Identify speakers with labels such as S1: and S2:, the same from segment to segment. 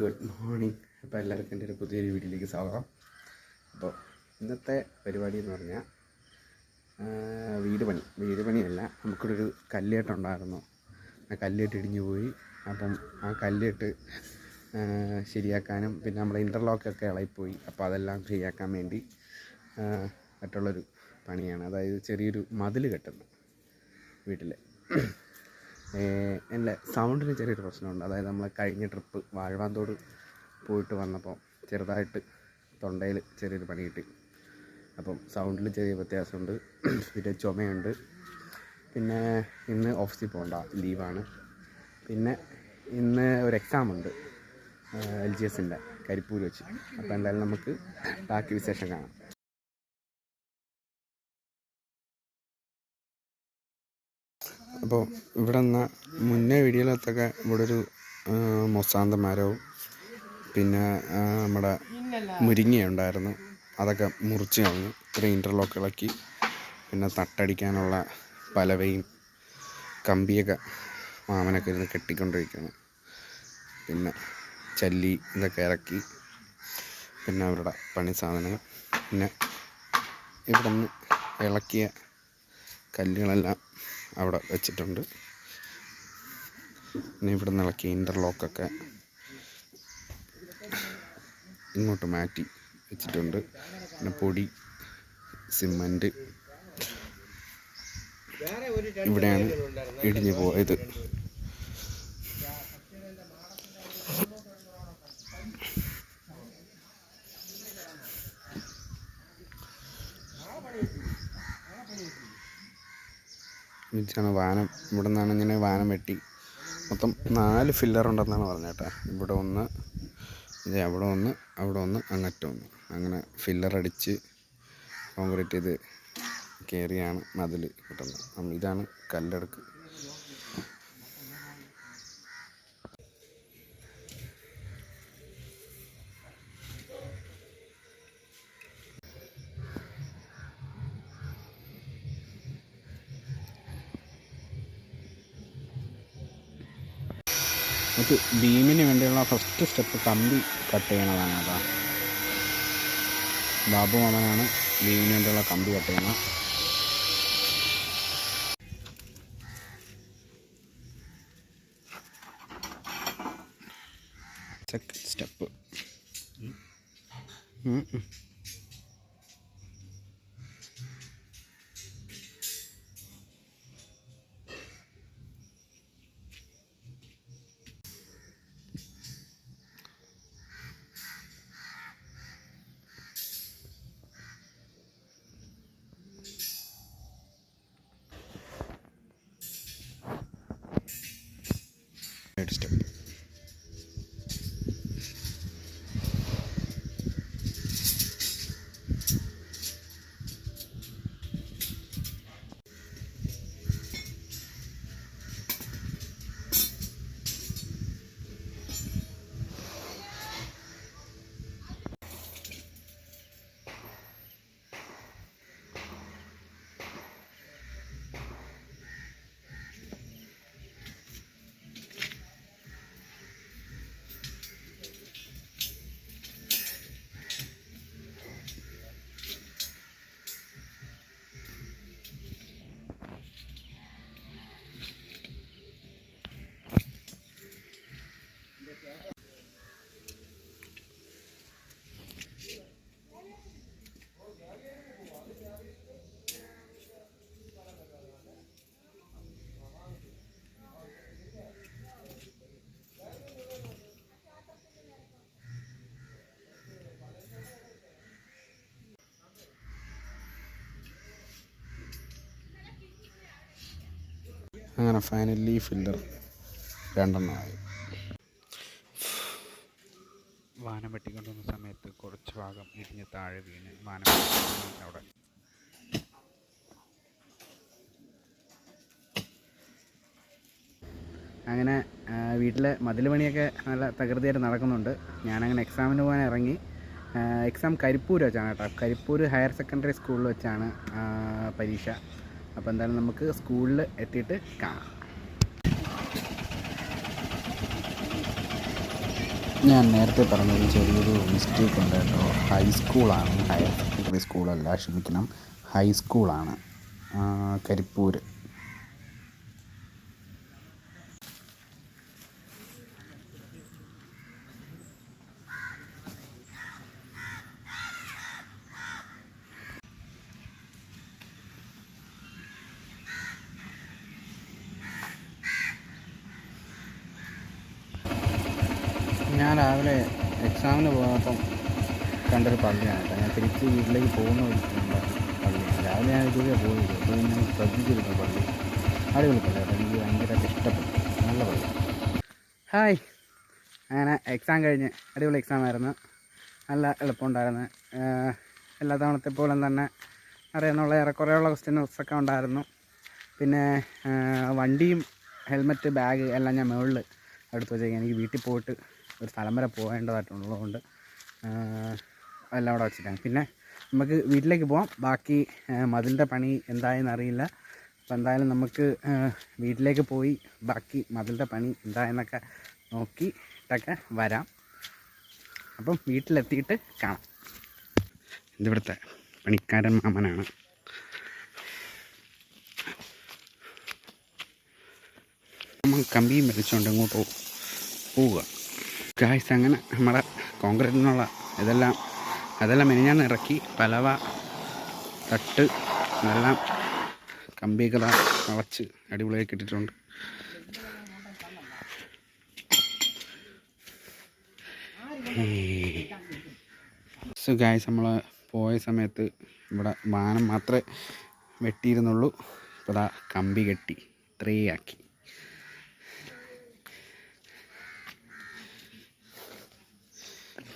S1: Good morning അപ്പോൾ എല്ലാവർക്കും എന്റെ ഒരു പുതിയൊരു വീഡിയോയിലേക്ക് സ്വാഗതം. അപ്പോൾ ഇന്നത്തെ പരിപാടി എന്ന് പറഞ്ഞാൽ വീട് പണി. വീട് പണിയല്ല നമുക്കിവിടെ ഒരു കല്ലേട്ട് ഉണ്ടായിരുന്നു. ആ കല്ലേട്ട് ഇടിഞ്ഞു പോയി. അപ്പം ആ കല്ലേട്ട് ശരിയാക്കാനും പിന്നെ നമ്മുടെ ഇന്റർലോക്കൊക്കെ ഇളകിപ്പോയി. അപ്പോൾ അതെല്ലാം ശരിയാക്കാൻ വേണ്ടി മറ്റുള്ളൊരു പണിയാണ്. അതായത് ചെറിയൊരു മതിൽ കെട്ടുന്നു വീട്ടിൽ എന്റെ സൗണ്ടിന് ചെറിയൊരു പ്രശ്നമുണ്ട്. അതായത് നമ്മൾ കഴിഞ്ഞ ട്രിപ്പ് വാഴവാന്തോട് പോയിട്ട് വന്നപ്പോൾ ചെറുതായിട്ട് തൊണ്ടയിൽ ചെറിയൊരു പണി കിട്ടി. അപ്പം സൗണ്ടിൽ ചെറിയ വ്യത്യാസമുണ്ട്. പിന്നെ ചുമയുണ്ട്. പിന്നെ ഇന്ന് ഓഫീസിൽ പോകണ്ട ലീവാണ്. പിന്നെ ഇന്ന് ഒരു എക്സാം ഉണ്ട്. എൽ ജി എസിന്റെ കരിപ്പൂർ വെച്ച്. അപ്പോൾ എന്തായാലും നമുക്ക് ബാക്കി വിശേഷം കാണാം. അപ്പോൾ ഇവിടെ നിന്ന് മുന്നേ വീഡിയോയിലത്തൊക്കെ ഇവിടെ ഒരു മൊസാന്ത മരവും പിന്നെ നമ്മുടെ മുരിങ്ങയുണ്ടായിരുന്നു അതൊക്കെ മുറിച്ച് കളഞ്ഞു ഇത്രയും ഇന്റർലോക്ക് ഇളക്കി പിന്നെ തട്ടടിക്കാനുള്ള പലവയും കമ്പിയൊക്കെ മാമനൊക്കെ ഇരുന്ന് കെട്ടിക്കൊണ്ടിരിക്കുകയാണ് പിന്നെ ചല്ലി ഇതൊക്കെ ഇറക്കി പിന്നെ അവരുടെ പണി സാധനങ്ങൾ. പിന്നെ ഇവിടെ നിന്ന് ഇളക്കിയ കല്ലുകളെല്ലാം അവിടെ വെച്ചിട്ടുണ്ട്. പിന്നെ ഇവിടെ നിളക്കി ഇന്റർലോക്കൊക്കെ ഇങ്ങോട്ട് മാറ്റി വെച്ചിട്ടുണ്ട്. പിന്നെ പൊടി സിമന്റ് ഇവിടെയാണ് ഇടിഞ്ഞു പോയത്. ഇതാണ് വാനം. ഇവിടെ നിന്നാണ് ഇങ്ങനെ വാനം വെട്ടി. മൊത്തം നാല് ഫില്ലർ ഉണ്ടെന്നാണ് പറഞ്ഞേട്ടാ ഇവിടെ ഒന്ന് ഇത് അവിടെ ഒന്ന് അവിടെ ഒന്ന് അങ്ങറ്റം ഒന്ന്. അങ്ങനെ ഫില്ലർ അടിച്ച് കോൺക്രീറ്റ് ചെയ്ത് കയറിയാണ് മതിൽ കിട്ടുന്നത്. ഇതാണ് കല്ലെടുക്ക്. അത് ബീമിന് വേണ്ടിയുള്ള ഫസ്റ്റ് സ്റ്റെപ്പ് കമ്പി കട്ട് ചെയ്യണതാണ് അതാ. ബാബു മാമനാണ് ബീമിന് വേണ്ടിയുള്ള കമ്പി കട്ട് ചെയ്യുന്നത്. സെക്കൻഡ് സ്റ്റെപ്പ് അങ്ങനെ ഫൈനലി ഫില്ലർ രണ്ടെണ്ണമായി
S2: വാനം വെട്ടിക്കൊണ്ടുവന്ന സമയത്ത് കുറച്ച് ഭാഗം ഇടിഞ്ഞ് താഴെ വീണ് വാനം അവിടെ.
S1: അങ്ങനെ വീട്ടിലെ മതിൽ പണിയൊക്കെ നല്ല തകൃതിയായിട്ട് നടക്കുന്നുണ്ട്. ഞാനങ്ങനെ എക്സാമിന് പോകാൻ ഇറങ്ങി. എക്സാം കരിപ്പൂർ വെച്ചാണ് കേട്ടോ. കരിപ്പൂർ ഹയർ സെക്കൻഡറി സ്കൂളിൽ വെച്ചാണ് പരീക്ഷ. അപ്പോൾ എന്തായാലും നമുക്ക് സ്കൂളിൽ എത്തിയിട്ട് കാണാം. ഞാൻ നേരത്തെ പറഞ്ഞൊരു ചെറിയൊരു മിസ്റ്റേക്ക് ഉണ്ട് കേട്ടോ. ഹൈസ്കൂളാണ് ഹയർ സെക്കൻഡറി സ്കൂളല്ല ക്ഷമിക്കണം. ഹൈസ്കൂളാണ് കരിപ്പൂർ രാവിലെ എക്സാമിന് പോകാത്തപ്പം കണ്ടൊരു പള്ളിയാണ്. കേട്ടോ ഞാൻ തിരിച്ച് വീട്ടിലേക്ക് പോകുന്ന ഒരു രാവിലെ ഞാൻ ഇതുവരെ പോയില്ല. അപ്പോൾ ഞാൻ ശ്രദ്ധിച്ചിരുന്നു പള്ളി. അടിപൊളി പള്ളി. കേട്ടോ എനിക്ക് ഭയങ്കരമായിട്ട് ഇഷ്ടപ്പെട്ടു. നല്ല പള്ളി. ഹായ്. അങ്ങനെ എക്സാം കഴിഞ്ഞ് അടിപൊളി എക്സാം ആയിരുന്നു. നല്ല എളുപ്പമുണ്ടായിരുന്നു. എല്ലാ തവണത്തെ പോലെ തന്നെ അറിയാമെന്നുള്ള ഏറെക്കുറെയുള്ള ക്വസ്റ്റ്യൻസൊക്കെ ഉണ്ടായിരുന്നു. പിന്നെ വണ്ടിയും ഹെൽമെറ്റ് ബാഗ് എല്ലാം ഞാൻ മുകളിൽ എടുത്ത് വെച്ചേക്കാം എനിക്ക് വീട്ടിൽ പോയിട്ട് ഒരു സ്ഥലം വരെ പോകേണ്ടതായിട്ടുള്ളതുകൊണ്ട് എല്ലാം അവിടെ വെച്ചിട്ടാണ്. പിന്നെ നമുക്ക് വീട്ടിലേക്ക് പോവാം. ബാക്കി മതിലിന്റെ പണി എന്തായെന്ന് അറിയില്ല. അപ്പോൾ എന്തായാലും നമുക്ക് വീട്ടിലേക്ക് പോയി ബാക്കി മതിലിന്റെ പണി എന്തായെന്നൊക്കെ നോക്കിയിട്ടൊക്കെ വരാം. അപ്പം വീട്ടിലെത്തിയിട്ട് കാണാം. ഇതിവിടുത്തെ പണിക്കാരൻ മാമനാണ്. നമ്മൾ കമ്പിയും വലിച്ചുകൊണ്ട് ഇങ്ങോട്ട് പോവുക. ഗായ്സ് അങ്ങനെ നമ്മുടെ കോൺക്രീറ്റിൽ നിന്നുള്ള ഇതെല്ലാം അതെല്ലാം മെനിഞ്ഞാന്ന് ഇറക്കി പലവ തട്ട് ഇതെല്ലാം കമ്പികള വളച്ച് അടിപൊളിയാക്കി ഇട്ടിട്ടുണ്ട്. സോ ഗായ്സ് നമ്മൾ പോയ സമയത്ത് ഇവിടെ വാനം മാത്രമേ വെട്ടിയിരുന്നുള്ളൂ. ഇപ്പോൾ കമ്പി കെട്ടി ഇത്രേ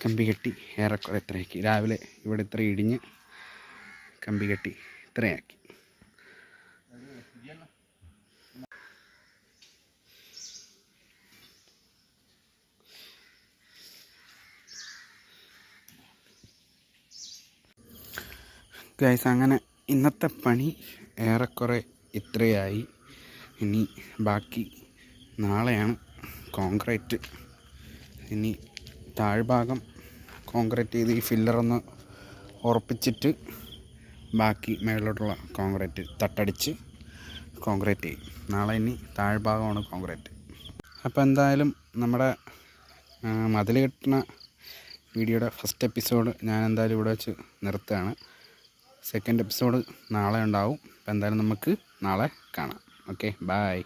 S1: കമ്പി കെട്ടി ഏറെക്കുറെ ഇത്രയാക്കി രാവിലെ ഇവിടെ ഇത്ര ഇടിഞ്ഞ് കമ്പി കെട്ടി ഇത്രയാക്കി. ഗൈസ് അങ്ങനെ ഇന്നത്തെ പണി ഏറെക്കുറെ ഇത്രയായി. ഇനി ബാക്കി നാളെയാണ് കോൺക്രീറ്റ്. ഇനി താഴ്ഭാഗം കോൺക്രീറ്റ് ചെയ്ത് ഈ ഫില്ലറൊന്ന് ഉറപ്പിച്ചിട്ട് ബാക്കി മേളിലോട്ടുള്ള കോൺക്രീറ്റ് തട്ടടിച്ച് കോൺക്രീറ്റ് ചെയ്യും. നാളെ ഇനി താഴ്ഭാഗമാണ് കോൺക്രീറ്റ് അപ്പോൾ എന്തായാലും നമ്മുടെ മതിൽ കെട്ടുന്ന വീഡിയോയുടെ ഫസ്റ്റ് എപ്പിസോഡ് ഞാൻ എന്തായാലും ഇവിടെ വെച്ച് നിർത്തുകയാണ്. സെക്കൻഡ് എപ്പിസോഡ് നാളെ ഉണ്ടാവും. അപ്പോൾ എന്തായാലും നമുക്ക് നാളെ കാണാം. Okay bye